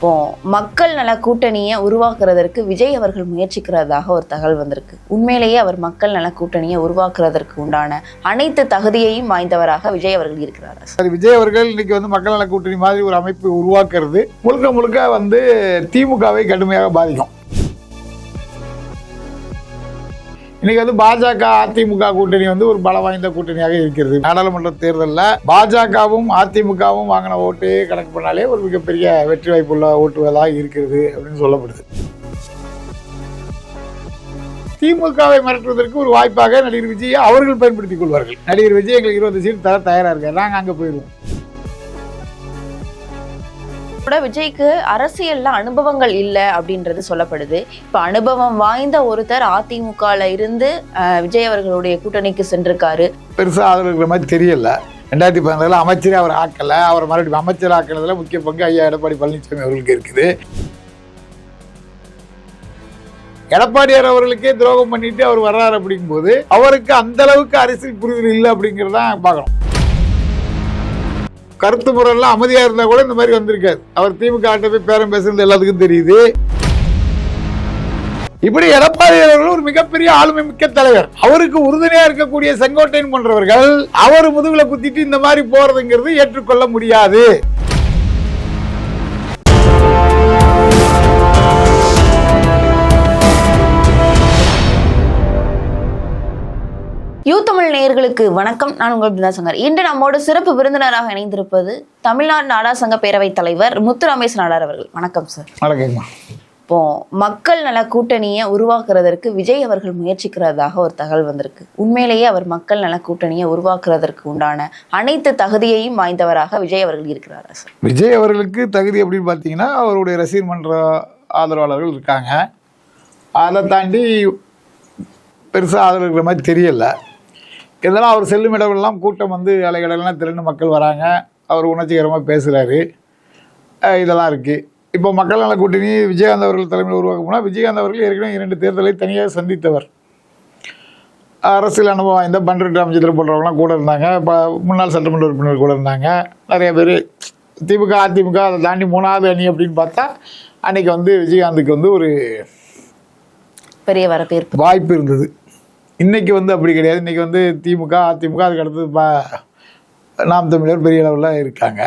இப்போ மக்கள் நல கூட்டணியை உருவாக்குறதற்கு விஜய் அவர்கள் முயற்சிக்கிறதாக ஒரு தகவல் வந்திருக்கு. உண்மையிலேயே அவர் மக்கள் நல கூட்டணியை உருவாக்குறதற்கு உண்டான அனைத்து தகுதியையும் வாய்ந்தவராக விஜய் அவர்கள் இருக்கிறார்? சார் சரி விஜய் அவர்கள் இன்னைக்கு வந்து மக்கள் நல கூட்டணி மாதிரி ஒரு அமைப்பு உருவாக்குறது முழுக்க முழுக்க வந்து திமுகவை கடுமையாக பாதிக்கும். இன்னைக்கு வந்து பாஜக அதிமுக கூட்டணி வந்து ஒரு பல வாய்ந்த கூட்டணியாக இருக்கிறது. நாடாளுமன்ற தேர்தலில் பாஜகவும் அதிமுகவும் வாங்கின ஓட்டு கணக்கு பண்ணாலே ஒரு மிகப்பெரிய வெற்றி வாய்ப்புள்ள ஓட்டுகளாக இருக்கிறது அப்படின்னு சொல்லப்படுது. திமுகவை மிரட்டுவதற்கு ஒரு வாய்ப்பாக நடிகர் விஜய் அவர்கள் பயன்படுத்திக் கொள்வார்கள். நடிகர் விஜய் எங்களுக்கு இருபது சீட் தர தயாராக இருக்காரு. நாங்கள் அங்கே போயிடுவோம். கூட விஜய்க்கு அரசியல்ல அனுபவங்கள் இல்லை அப்படின்றது சொல்லப்படுது. இப்போ அனுபவம் வாய்ந்த ஒருத்தர் அதிமுகல இருந்து அஹ், விஜய் அவர்களுடைய கூட்டணிக்கு சென்றிருக்காரு. பெருசாக ஆதரவு இருக்கிற மாதிரி தெரியல. ரெண்டாயிரத்தி பதினாலில் அமைச்சரே அவர் ஆக்கலை. அவர் மறுபடியும் அமைச்சர் ஆக்கிறதுல முக்கிய பங்கு ஐயா எடப்பாடி பழனிசாமி அவர்களுக்கு இருக்குது. எடப்பாடியார் அவர்களுக்கே துரோகம் பண்ணிட்டு அவர் வர்றாரு அப்படிங்கும்போது அவருக்கு அந்த அளவுக்கு அரசியல் புரிதல் இல்லை அப்படிங்கிறதான் பார்க்கணும். கருத்து முறையெல்லாம் அமைதியாக இருந்தால் கூட இந்த மாதிரி வந்திருக்காது அவர் திமுக ஆட்ட போய் பேரம் பேசுறது எல்லாத்துக்கும் தெரியுது. இப்படி எடப்பாடி அவர்கள் ஒரு மிகப்பெரிய ஆளுமை மிக்க தலைவர். அவருக்கு உறுதுணையா இருக்கக்கூடிய செங்கோட்டையன் போன்றவர்கள் அவர் முதுகுல குத்திட்டு இந்த மாதிரி போறதுங்கிறது ஏற்றுக்கொள்ள முடியாது. யூ தமிழ் நேயர்களுக்கு வணக்கம். நான் உங்கள் பிருந்தா சங்கர் இன்று நம்மோடு சிறப்பு விருந்தினராக இணைந்திருப்பது தமிழ்நாடு நாடார் சங்க பேரவைத் தலைவர் முத்து ரமேஷ் நாடார் அவர்கள். வணக்கம் சார் வணக்கம்மா. இப்போ மக்கள் நல கூட்டணியை உருவாக்குறதற்கு விஜய் அவர்கள் முயற்சிக்கிறதாக ஒரு தகவல் வந்திருக்கு. உண்மையிலேயே அவர் மக்கள் நல கூட்டணியை உருவாக்குறதற்கு உண்டான அனைத்து தகுதியையும் வாய்ந்தவராக விஜய் அவர்கள் இருக்கிறாரா சார் விஜய் அவர்களுக்கு தகுதி அப்படின்னு பார்த்தீங்கன்னா அவருடைய ரசிகர் மன்ற ஆதரவாளர்கள் இருக்காங்க. அதை தாண்டி பெருசாக ஆதரவு இருக்கிற மாதிரி தெரியல. இதெல்லாம் அவர் செல்லும் இடமெல்லாம் கூட்டம் வந்து அலைகடலாம் திரண்டு மக்கள் வராங்க. அவர் உணர்ச்சிகரமாக பேசுகிறாரு இதெல்லாம் இருக்குது இப்போ மக்கள் நல கூட்டணி விஜயகாந்த் அவர்கள் தலைமையில் உருவாக்க போனால் விஜயகாந்த் அவர்கள் ஏற்கனவே இரண்டு தேர்தலை தனியாக சந்தித்தவர். அரசியல் அனுபவம் வாய்ந்த பன்ருட்டி ராமச்சந்திரன் போன்றவங்களாம் கூட இருந்தாங்க. இப்போ முன்னாள் சட்டமன்ற உறுப்பினர் கூட இருந்தாங்க. நிறைய பேர் திமுக அதிமுக அதை தாண்டி மூணாவது அணி அப்படின்னு பார்த்தா அன்னைக்கு வந்து விஜயகாந்துக்கு வந்து ஒரு பெரிய வரவேற்பு. வாய்ப்பு இருந்தது. இன்னைக்கு வந்து அப்படி கிடையாது. இன்னைக்கு வந்து திமுக அதிமுக அதுக்கு அடுத்தது பா நாம் தமிழர் பெரிய அளவில் இருக்காங்க.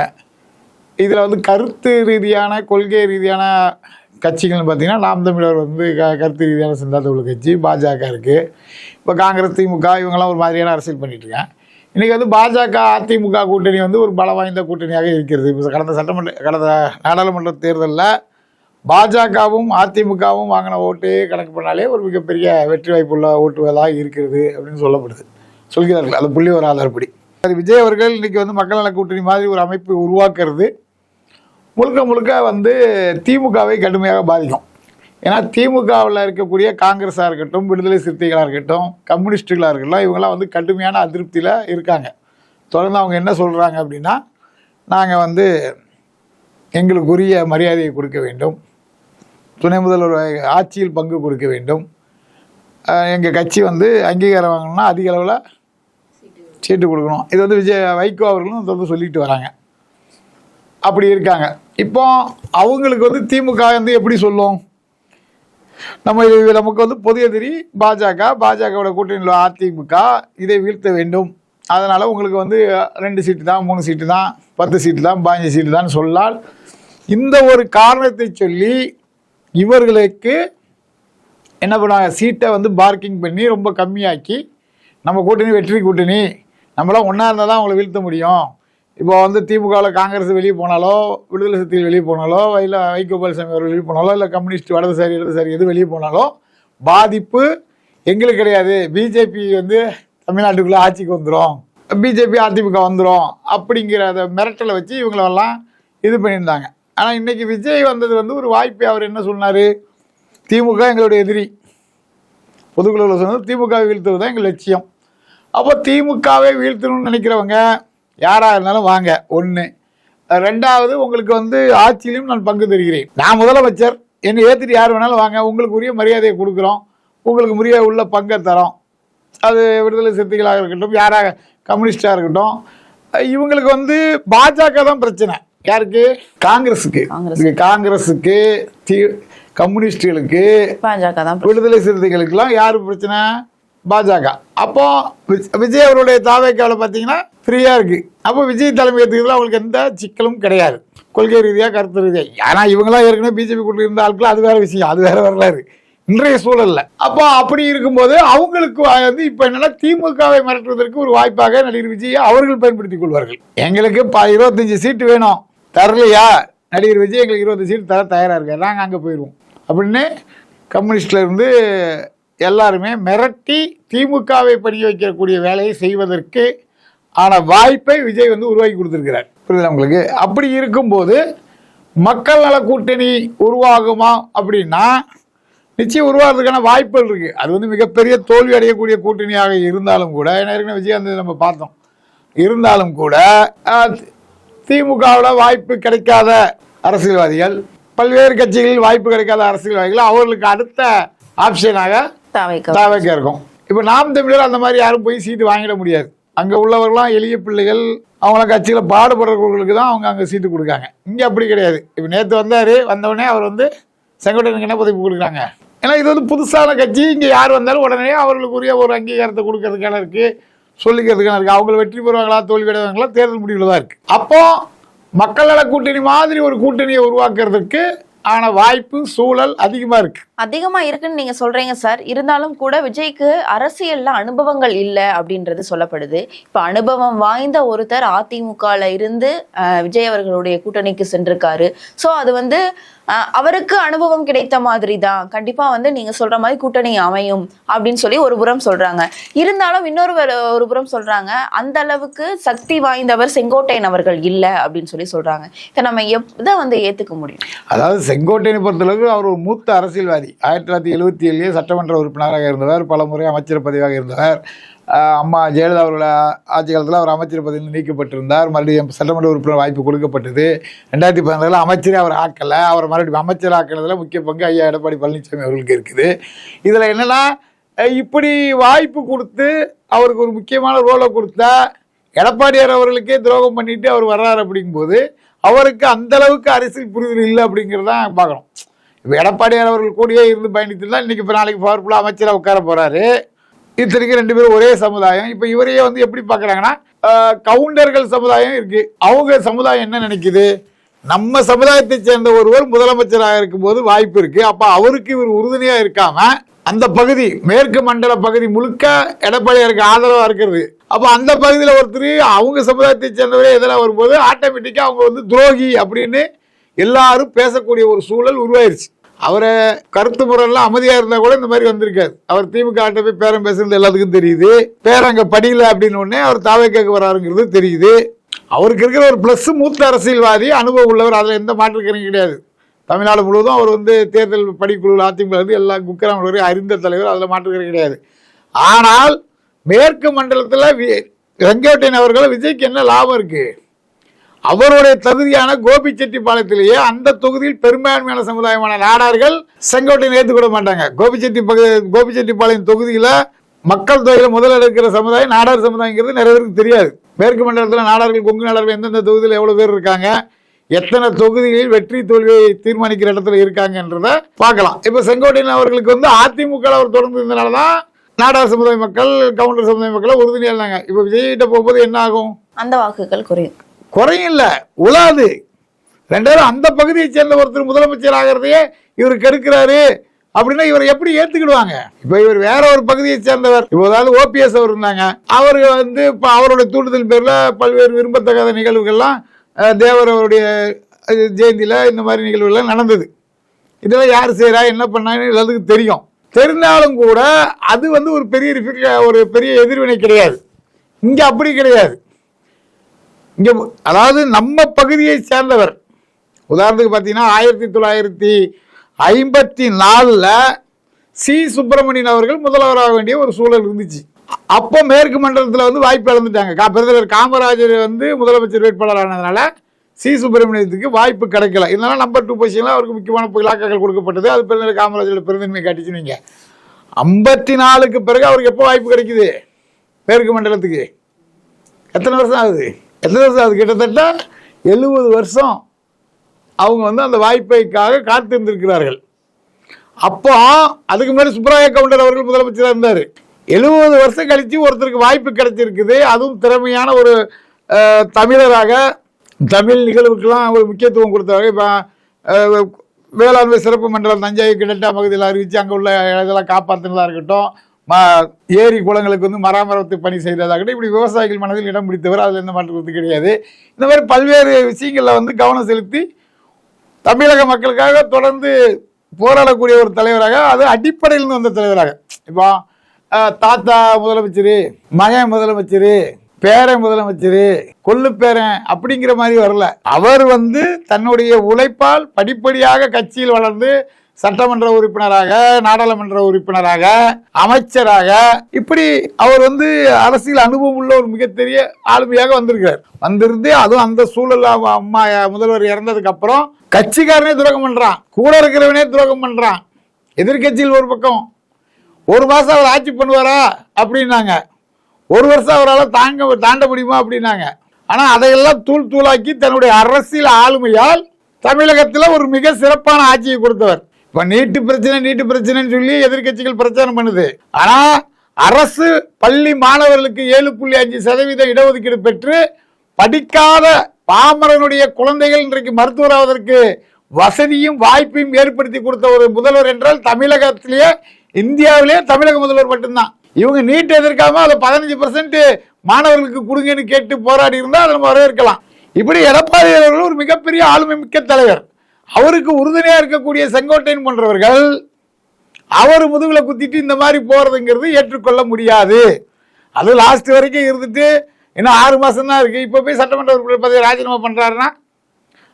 இதில் வந்து கருத்து ரீதியான கொள்கை ரீதியான கட்சிகள்னு பார்த்திங்கன்னா நாம் தமிழர் வந்து க கருத்து ரீதியான சிந்தாந்த உள்ள கட்சி பாஜக இருக்குது இப்போ காங்கிரஸ் திமுக இவங்கெல்லாம் ஒரு மாதிரியான அரசியல் பண்ணிகிட்ருக்கேன் இருக்காங்க. இன்றைக்கி வந்து பாஜக அதிமுக கூட்டணி வந்து ஒரு பல வாய்ந்த கூட்டணியாக இருக்கிறது. இப்போ கடந்த சட்டமன்ற கடந்த நாடாளுமன்ற தேர்தலில் பாஜகவும் அதிமுகவும் வாங்கின ஓட்டு கணக்கு பண்ணாலே ஒரு மிகப்பெரிய வெற்றி வாய்ப்புள்ள ஓட்டுவதாக இருக்கிறது அப்படின்னு சொல்லப்படுது. சொல்கிறார்கள். அது புள்ளி ஒரு ஆதாரப்படி அது விஜய் அவர்கள் இன்றைக்கி வந்து மக்கள் நல கூட்டணி மாதிரி ஒரு அமைப்பு உருவாக்குறது முழுக்க முழுக்க வந்து திமுகவை கடுமையாக பாதிக்கும். ஏன்னா திமுகவில் இருக்கக்கூடிய காங்கிரஸாக இருக்கட்டும் விடுதலை சிறுத்தைகளாக இருக்கட்டும் கம்யூனிஸ்ட்டுகளாக இருக்கட்டும் இவங்கெல்லாம் வந்து கடுமையான அதிருப்தியில் இருக்காங்க. தொடர்ந்து அவங்க என்ன சொல்கிறாங்க அப்படின்னா நாங்கள் வந்து எங்களுக்குரிய மரியாதையை கொடுக்க வேண்டும். துணை முதல்வர் ஆட்சியில் பங்கு கொடுக்க வேண்டும். எங்கள் கட்சி வந்து அங்கீகாரம் வாங்கணும்னா அதிக அளவில் சீட்டு கொடுக்கணும். இது வந்து விஜய் வைகோ அவர்களும் தொடர்ந்து சொல்லிட்டு வராங்க. அப்படி இருக்காங்க. இப்போ அவங்களுக்கு வந்து திமுக வந்து எப்படி சொல்லும்? நம்ம இது நமக்கு வந்து பொது எதிரி பாஜக பாஜகவோட கூட்டணியில் அதிமுக இதை வீழ்த்த வேண்டும். அதனால் உங்களுக்கு வந்து ரெண்டு சீட்டு தான் மூணு சீட்டு தான் பத்து சீட்டு தான் பாஞ்சு சீட்டு தான் சொல்லால் இந்த ஒரு காரணத்தை சொல்லி இவர்களுக்கு என்ன பண்ணுவாங்க? சீட்டை வந்து பார்க்கிங் பண்ணி ரொம்ப கம்மியாக்கி நம்ம கூட்டணி வெற்றி கூட்டணி நம்மளாம் ஒன்றா இருந்தால் தான் அவங்களை வீழ்த்த முடியும். இப்போ வந்து திமுகவில் காங்கிரஸ் வெளியே போனாலோ விடுதலை சக்தியில் வெளியே போனாலோ இல்லை வைகோபால்சாமி அவர் வெளியே போனாலோ இல்லை கம்யூனிஸ்ட் வலதுசாரி இடதுசாரி எது வெளியே போனாலோ பாதிப்பு எங்களுக்கு கிடையாது. பிஜேபி வந்து தமிழ்நாட்டுக்குள்ளே ஆட்சிக்கு வந்துடும் பிஜேபி அதிமுக வந்துடும் அப்படிங்கிற அந்த மிரட்டலை வச்சு இவங்களெல்லாம் இது பண்ணியிருந்தாங்க. ஆனால் இன்னைக்கு விஜய் வந்தது வந்து ஒரு வாய்ப்பு அவர் என்ன சொன்னார்? திமுக எங்களுடைய எதிரி. பொதுக்குழுவில் சொன்னது திமுகவை வீழ்த்துவது தான் எங்கள் லட்சியம். அப்போ திமுகவை வீழ்த்தணும்னு நினைக்கிறவங்க யாராக இருந்தாலும் வாங்க ஒன்று ரெண்டாவது உங்களுக்கு வந்து ஆட்சியிலும் நான் பங்கு தருகிறேன். நான் முதலமைச்சர் என்னை ஏற்றுட்டு யார் வேணாலும் வாங்க உங்களுக்கு உரிய மரியாதையை கொடுக்குறோம். உங்களுக்கு உரிய உள்ள பங்கை தரோம். அது விடுதலை சிறுத்தைகளாக இருக்கட்டும் யாராக கம்யூனிஸ்டாக இருக்கட்டும். இவங்களுக்கு வந்து பாஜக தான் பிரச்சனை. யாருக்கு? காங்கிரஸுக்கு. காங்கிரஸுக்கு கம்யூனிஸ்டுகளுக்கு விடுதலை சிறுத்தைகளுக்கெல்லாம் யாரு பிரச்சனை? பாஜக. அப்போ விஜய் அவருடைய தாவைக்கால பார்த்தீங்கன்னா ஃப்ரீயா இருக்கு. அப்போ விஜய் தலைமையத்துக்கு அவங்களுக்கு எந்த சிக்கலும் கிடையாது. கொள்கை ரீதியா கருத்து ரீதியா. ஏன்னா இவங்கெல்லாம் ஏற்கனவே பிஜேபி கூட இருந்த ஆட்கள் அது வேற விஷயம். அது வேற வரலாறு. இன்றைய சூழல்ல. அப்போ அப்படி இருக்கும்போது அவங்களுக்கு வந்து இப்போ என்னன்னா திமுகவை மிரட்டுவதற்கு ஒரு வாய்ப்பாக நடிகர் விஜய் அவர்கள் பயன்படுத்திக் கொள்வார்கள். எங்களுக்கு ப- இருபத்தஞ்சு சீட்டு வேணும். தரலையா? நடிகர் விஜய் எங்களுக்கு இருபது சீட் தர தயாராக இருக்கார். நாங்கள் அங்கே போயிடுவோம் அப்படின்னு கம்யூனிஸ்டில் இருந்து எல்லாருமே மிரட்டி திமுகவை படிக்க வைக்கக்கூடிய வேலையை செய்வதற்கு ஆன வாய்ப்பை விஜய் வந்து உருவாக்கி கொடுத்துருக்கிறார். புரியுது உங்களுக்கு? அப்படி இருக்கும்போது மக்கள் நல கூட்டணி உருவாகுமா அப்படின்னா நிச்சயம் உருவாகிறதுக்கான வாய்ப்புகள் இருக்குது அது வந்து மிகப்பெரிய தோல்வி அடையக்கூடிய கூட்டணியாக இருந்தாலும் கூட ஏன்னா விஜய் விஜயகாந்த் நம்ம பார்த்தோம். இருந்தாலும் கூட திமுகவில் வாய்ப்பு கிடைக்காத அரசியல்வாதிகள் பல்வேறு கட்சிகளில் வாய்ப்பு கிடைக்காத அரசியல்வாதிகள் அவர்களுக்கு அடுத்த ஆப்ஷனாக தாவைக்க இருக்கும். இப்போ நாம் தமிழர் அந்த மாதிரி யாரும் போய் சீட்டு வாங்கிட முடியாது. அங்கே உள்ளவர்கள்லாம் எளிய பிள்ளைகள் அவங்கள கட்சியில் பாடுபடுறவர்களுக்கு தான் அவங்க அங்கே சீட்டு கொடுக்காங்க. இங்கே அப்படி கிடையாது. இப்போ நேற்று வந்தார் வந்தவொடனே அவர் வந்து செங்கோட்டையனுக்கு என்ன பதவி கொடுக்குறாங்க? ஏன்னா இது வந்து புதுசான கட்சி. இங்கே யார் வந்தாலும் உடனே அவர்களுக்குரிய ஒரு அங்கீகாரத்தை கொடுக்கறதுக்கான இருக்குது சொல்லிக்கிறதுக்கான இருக்குது அவங்க வெற்றி பெறுவாங்களா தோல்வி அடைவாங்களா தேர்தல் முடிவில் தான் இருக்குது அப்போ மக்கள் நல கூட்டணி மாதிரி ஒரு கூட்டணியை உருவாக்குறதுக்கு ஆன வாய்ப்பு சூழல் அதிகமாக இருக்குது அதிகமாக இருக்குன்னு நீங்கள் சொல்கிறீங்க சார். இருந்தாலும் கூட விஜய்க்கு அரசியலில் அனுபவங்கள் இல்லை அப்படின்றது சொல்லப்படுது. இப்போ அனுபவம் வாய்ந்த ஒருத்தர் அதிமுகவில் இருந்து விஜய் அவர்களுடைய கூட்டணிக்கு சென்றிருக்காரு. ஸோ அது வந்து அவருக்கு அனுபவம் கிடைத்த மாதிரி தான். கண்டிப்பாக வந்து நீங்கள் சொல்கிற மாதிரி கூட்டணி அமையும் அப்படின்னு சொல்லி ஒரு புறம் சொல்கிறாங்க இருந்தாலும் இன்னொரு ஒரு- புறம் சொல்கிறாங்க அந்த அளவுக்கு சக்தி வாய்ந்தவர் செங்கோட்டையன் அவர்கள் இல்லை அப்படின்னு சொல்லி சொல்கிறாங்க இதை நம்ம எதை வந்து ஏற்றுக்க முடியும். அதாவது செங்கோட்டையனை பொறுத்தளவுக்கு அவர் ஒரு மூத்த அரசியல்வாதி. ஆயிரத்தி தொள்ளாயிரத்தி எழுபத்தி ஏழுலேயே சட்டமன்ற உறுப்பினராக இருந்தவர் பல முறை அமைச்சர் பதவியாக இருந்தவர். அம்மா ஜெயலலிதா அவர்கள ஆட்சி காலத்தில் அவர் அமைச்சர் பதவியில் நீக்கப்பட்டிருந்தார். மறுபடியும் சட்டமன்ற உறுப்பினர் வாய்ப்பு கொடுக்கப்பட்டது. ரெண்டாயிரத்தி பதினாறில் அமைச்சரே அவர் ஆக்கலை. அவர் மறுபடியும் அமைச்சர் ஆக்கினதில் முக்கிய பங்கு ஐயா எடப்பாடி பழனிசாமி அவர்களுக்கு இருக்குது. இதில் என்னென்னா இப்படி வாய்ப்பு கொடுத்து அவருக்கு ஒரு முக்கியமான ரோலை கொடுத்தா எடப்பாடியார் அவர்களுக்கே துரோகம் பண்ணிட்டு அவர் வர்றாரு அப்படிங்கும்போது அவருக்கு அந்த அளவுக்கு அரசியல் புரிதல் இல்லை அப்படிங்கிறதான் பார்க்கணும். இப்போ எடப்பாடியார் அவர்கள் கூடயே இருந்து பயணித்து தான் இன்னைக்கு இப்போ நாளைக்கு பவர்ஃபுல்லாக அமைச்சராக உட்கார போகிறாரு இத்தனைக்கு ரெண்டு பேரும் ஒரே சமுதாயம். இப்போ இவரையே வந்து எப்படி பார்க்குறாங்கன்னா கவுண்டர்கள் சமுதாயம் இருக்குது அவங்க சமுதாயம் என்ன நினைக்குது? நம்ம சமுதாயத்தை சேர்ந்த ஒருவர் முதலமைச்சராக இருக்கும்போது வாய்ப்பு இருக்குது அப்போ அவருக்கு இவர் உறுதுணையாக இருக்காமல் அந்த பகுதி மேற்கு மண்டல பகுதி முழுக்க எடப்பாடியாருக்கு ஆதரவாக இருக்கிறது. அப்போ அந்த பகுதியில் ஒருத்தர் அவங்க சமுதாயத்தை சேர்ந்தவரே எதிராக வரும்போது ஆட்டோமேட்டிக்காக அவங்க வந்து துரோகி அப்படின்னு எல்லாரும் பேசக்கூடிய ஒரு சூழல் உருவாயிருச்சு. அவரை கருத்து முறையெல்லாம் அமைதியா இருந்தா கூட இந்த மாதிரி வந்திருக்காரு. அவர் திமுக ஆட்ட போய் பேரம் பேசுறது எல்லாத்துக்கும் தெரியுது. பேர் அங்க படியல அப்படின்னு உடனே அவர் தாவே கேட்க வராருங்கிறது தெரியுது. அவருக்கு இருக்கிற ஒரு ப்ளஸ் மூத்த அரசியல்வாதி அனுபவம் உள்ளவர் அதில் எந்த மாற்று கிடையாது. தமிழ்நாடு முழுவதும் அவர் வந்து தேர்தல் படிக்குழு அதிமுக இருந்து எல்லா குக்கிராம வரை அறிந்த தலைவர் அதில் மாற்று கிடையாது. ஆனால் மேற்கு மண்டலத்தில் வெங்கடேன் அவர்கள் விஜய்க்கு என்ன லாபம் இருக்கு? அவருடைய தகுதியான கோபிச்செட்டிப்பாளையத்திலேயே அந்த தொகுதியில் பெரும்பான்மையான சமுதாயமான நாடார்கள் செங்கோட்டையை ஏற்றுக்கொள்ள மாட்டாங்க. கோபிச்செட்டி பகு கோபிச்செட்டிப்பாளையம் தொகுதியில் மக்கள் தொகையில் முதலில் இருக்கிற சமுதாயம் நாடார் சமுதாயங்கிறது நிறைய பேருக்கு தெரியாது. மேற்கு மண்டலத்தில் நாடார்கள் கொங்கு நாடார்கள் எந்தெந்த தொகுதியில் எவ்வளோ பேர் இருக்காங்க எத்தனை தொகுதிகளில் வெற்றி தோல்வியை தீர்மானிக்கிற இடத்துல இருக்காங்கன்றத பார்க்கலாம். இப்போ செங்கோட்டையன் அவர்களுக்கு வந்து அதிமுக அவர் தொடர்ந்து இருந்தனால தான் நாடார் சமுதாய மக்கள் கவுண்டர் சமுதாய மக்கள் உறுதுணையாக இருந்தாங்க. இப்போ விஜய்கிட்ட போகும்போது என்ன ஆகும்? அந்த வாக்குகள் குறையும். குறையும் இல்லை உலாது. ரெண்டாயிரம் அந்த பகுதியை சேர்ந்த ஒருத்தர் முதலமைச்சர் ஆகிறதையே இவர் கெடுக்கிறாரு அப்படின்னா இவரை எப்படி ஏத்துக்கிடுவாங்க? இப்போ இவர் வேற ஒரு பகுதியை சேர்ந்தவர். இப்போ அதாவது ஓபிஎஸ் அவர் இருந்தாங்க. அவர் வந்து இப்போ அவருடைய தூண்டுதல் பேரில் பல்வேறு விரும்பத்தகாத நிகழ்வுகள்லாம் தேவர் அவருடைய ஜெயந்தியில் இந்த மாதிரி நிகழ்வுகள்லாம் நடந்தது. இதெல்லாம் யார் செய்கிறா என்ன பண்ணான்னு எல்லாத்துக்கும் தெரியும். தெரிந்தாலும் கூட அது வந்து ஒரு பெரிய ஒரு பெரிய எதிர்வினை கிடையாது. இங்கே அப்படி கிடையாது. இங்கே அதாவது நம்ம பகுதியை சேர்ந்தவர். உதாரணத்துக்கு பார்த்தீங்கன்னா ஆயிரத்தி தொள்ளாயிரத்தி ஐம்பத்தி நாலில் சி. சுப்பிரமணியன் அவர்கள் முதல்வராக வேண்டிய ஒரு சூழல் இருந்துச்சு. அப்போ மேற்கு மண்டலத்தில் வந்து வாய்ப்பு இழந்துட்டாங்க. கா- பெருந்தலைவர் காமராஜர் வந்து முதலமைச்சர் வேட்பாளர் ஆனதுனால சி. சுப்பிரமணியத்துக்கு வாய்ப்பு கிடைக்கல. இதனால் நம்பர் டூ பொசிஷனில் அவருக்கு முக்கியமான இலாக்காக்கள் கொடுக்கப்பட்டது. அது பிறந்த காமராஜரோட பெருந்தன்மை காட்டிச்சு ஐம்பத்தி நாலுக்கு பிறகு அவருக்கு எப்போ வாய்ப்பு கிடைக்குது? மேற்கு மண்டலத்துக்கு. எத்தனை வருஷம் ஆகுது? எத்தனை வருஷம் கிட்டத்தட்ட எழுபது வருஷம் அவங்க வந்து அந்த வாய்ப்பைக்காக காத்திருந்திருக்கிறார்கள். அப்போ அதுக்கு முன்னாடி சுப்ராய கவுண்டர் அவர்கள் முதலமைச்சராக இருந்தார். எழுபது வருஷம் கழித்து ஒருத்தருக்கு வாய்ப்பு கிடைச்சிருக்குது. அதுவும் திறமையான ஒரு தமிழராக தமிழ் நிகழ்வுக்கெல்லாம் ஒரு முக்கியத்துவம் கொடுத்தாங்க இப்போ வேளாண்மை சிறப்பு மண்டலம் தஞ்சை கிடட்டா பகுதியில் அறிவித்து அங்கே உள்ள இதெல்லாம் காப்பாற்றுனதாக இருக்கட்டும். ஏரி குளங்களுக்கு வந்து மராமரத்து பணி செய்கிறதாகட்டும் இப்படி விவசாயிகள் மனதில் இடம் பிடித்தவர் அதில் எந்த மாற்று கிடையாது. இந்த மாதிரி பல்வேறு விஷயங்களில் வந்து கவனம் செலுத்தி தமிழக மக்களுக்காக தொடர்ந்து போராடக்கூடிய ஒரு தலைவராக அது அடிப்படையிலிருந்து வந்த தலைவராக. இப்போ தாத்தா முதலமைச்சர் மகன் முதலமைச்சர் பேரன் முதலமைச்சர் கொள்ளு பேரன் அப்படிங்கிற மாதிரி வரல. அவர் வந்து தன்னுடைய உழைப்பால் படிப்படியாக கட்சியில் வளர்ந்து சட்டமன்ற உறுப்பினராக நாடாளுமன்ற உறுப்பினராக அமைச்சராக இப்படி அவர் வந்து அரசியல் அனுபவம் உள்ள ஒரு மிகப்பெரிய ஆளுமையாக வந்திருக்கிறார். வந்திருந்து அதுவும் அந்த சூழல் அம்மா முதல்வர் இறந்ததுக்கு அப்புறம் கட்சிக்காரனே துரோகம் பண்றான். கூட இருக்கிறவனே துரோகம் பண்றான். எதிர்க்கட்சியில் ஒரு பக்கம் ஒரு மாசம் அவர் ஆட்சி பண்ணுவாரா? அப்படின்னாங்க. ஒரு வருஷம் அவரால் தாங்க தாண்ட முடியுமா? அப்படின்னாங்க. ஆனால் அதையெல்லாம் தூள் தூளாக்கி தன்னுடைய அரசியல் ஆளுமையால் தமிழகத்தில் ஒரு மிக சிறப்பான ஆட்சியை கொடுத்தவர். இப்போ நீட்டு பிரச்சனை நீட்டு பிரச்சனைன்னு சொல்லி எதிர்க்கட்சிகள் பிரச்சாரம் பண்ணுது. ஆனால் அரசு பள்ளி மாணவர்களுக்கு ஏழு புள்ளி அஞ்சு சதவீத இடஒதுக்கீடு பெற்று படிக்காத பாமரனுடைய குழந்தைகள் இன்றைக்கு மருத்துவராவதற்கு வசதியும் வாய்ப்பையும் ஏற்படுத்தி கொடுத்த ஒரு முதல்வர் என்றால் தமிழகத்திலேயே இந்தியாவிலேயே தமிழக முதல்வர் மட்டும்தான். இவங்க நீட் எதிர்க்காம அதில் பதினஞ்சு பர்சன்ட் மாணவர்களுக்கு கொடுங்கன்னு கேட்டு போராடி இருந்தால் அதை நம்ம வரவேற்கலாம். இப்படி எடப்பாடி அவர்கள் ஒரு மிகப்பெரிய ஆளுமை மிக்க தலைவர். அவருக்கு உறுதுணையா இருக்கக்கூடிய செங்கோட்டையன் போன்றவர்கள் அவர் முதுகுல குத்திட்டு இந்த மாதிரி போறதுங்கிறது ஏற்றுக்கொள்ள முடியாது. அது லாஸ்ட் வரைக்கும் இருந்துட்டு இன்னும் ஆறு மாசம் தான் இருக்கு. இப்போ போய் சட்டமன்ற உறுப்பினர் பதவி ராஜினாமா பண்றாருன்னா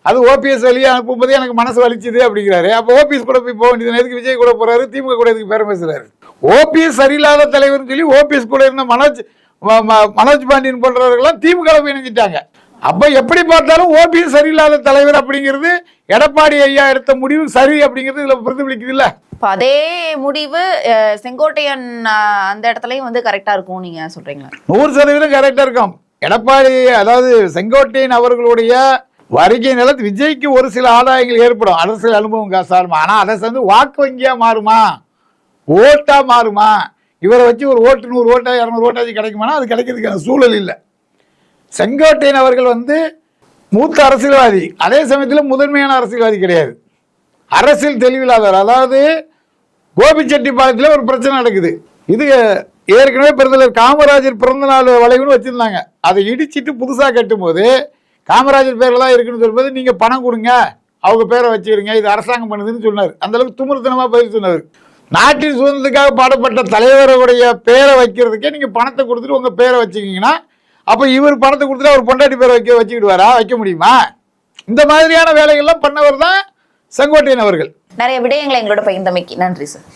அது ஓபிஎஸ் வழியா அனுப்பும்போது எனக்கு மனசு வலிச்சுது அப்படிங்கிறாரு. அப்போ ஓபிஎஸ் கூட போய் போக வேண்டியது எதுக்கு விஜய் கூட போறாரு? திமுக கூட எதுக்கு பேரம் பேசுறாரு? ஓபிஎஸ் சரியில்லாத தலைவர்னு சொல்லி ஓபிஎஸ் கூட இருந்த மனோஜ் ம- மனோஜ் பாண்டியன் போன்றவர்கள்லாம் திமுக போய் இணைஞ்சிட்டாங்க. அப்ப எப்படி பார்த்தாலும் ஓபிஎஸ் சரியில்லாத தலைவர் அப்படிங்கிறது எடப்பாடி ஐயா எடுத்த முடிவு சரி அப்படிங்கிறது இதுல பிரதிபலிக்குது இல்ல இப்ப அதே முடிவு செங்கோட்டையன் அந்த இடத்துலயும் வந்து கரெக்டா இருக்கும் நீங்க சொல்றீங்களா நூறு சதவீதம் கரெக்டா இருக்கும். எடப்பாடி அதாவது செங்கோட்டையன் அவர்களுடைய வருகை நிலத்து விஜய்க்கு ஒரு சில ஆதாயங்கள் ஏற்படும். அரசியல் அனுபவம் காசாருமா ஆனா அதை சேர்ந்து வாக்கு வங்கியா மாறுமா? ஓட்டா மாறுமா? இவரை வச்சு ஒரு ஓட்டு நூறு ஓட்டா இரநூறு ஓட்டாச்சு கிடைக்குமானா? அது கிடைக்கிறதுக்கான சூழல் இல்லை. செங்கோட்டையன் அவர்கள் வந்து மூத்த அரசியல்வாதி. அதே சமயத்தில் முதன்மையான அரசியல்வாதி கிடையாது. அரசியல் தெளிவில்லாதவர். அதாவது கோபிச்செட்டிப்பாளையத்தில் ஒரு பிரச்சனை நடக்குது. இது ஏற்கனவே பெருந்தலைவர் காமராஜர் பிறந்த நாள் வளைவுன்னு வச்சுருந்தாங்க. அதை இடிச்சிட்டு புதுசாக கட்டும்போது காமராஜர் பேரில் தான் இருக்குன்னு சொல்லும்போது நீங்கள் பணம் கொடுங்க அவங்க பேரை வச்சுக்கிறீங்க இது அரசாங்கம் பண்ணுதுன்னு சொன்னார். அந்தளவுக்கு துமுறுத்தனமாக பதில் சொன்னார். நாட்டின் சுதந்திரத்துக்காக பாடப்பட்ட தலைவருடைய பேரை வைக்கிறதுக்கே நீங்கள் பணத்தை கொடுத்துட்டு உங்கள் பேரை வச்சுக்கிங்கன்னா அப்போ இவர் பணத்தை கொடுத்துட்டு அவர் பொண்டாட்டி பேரை வைக்க வச்சுக்கிடுவாரா? வைக்க முடியுமா? இந்த மாதிரியான வேலைகள்லாம் பண்ணவர் தான் செங்கோட்டையன் அவர்கள். நிறைய விடயங்களை எங்களோட பகிர்ந்தமைக்கு நன்றி சார்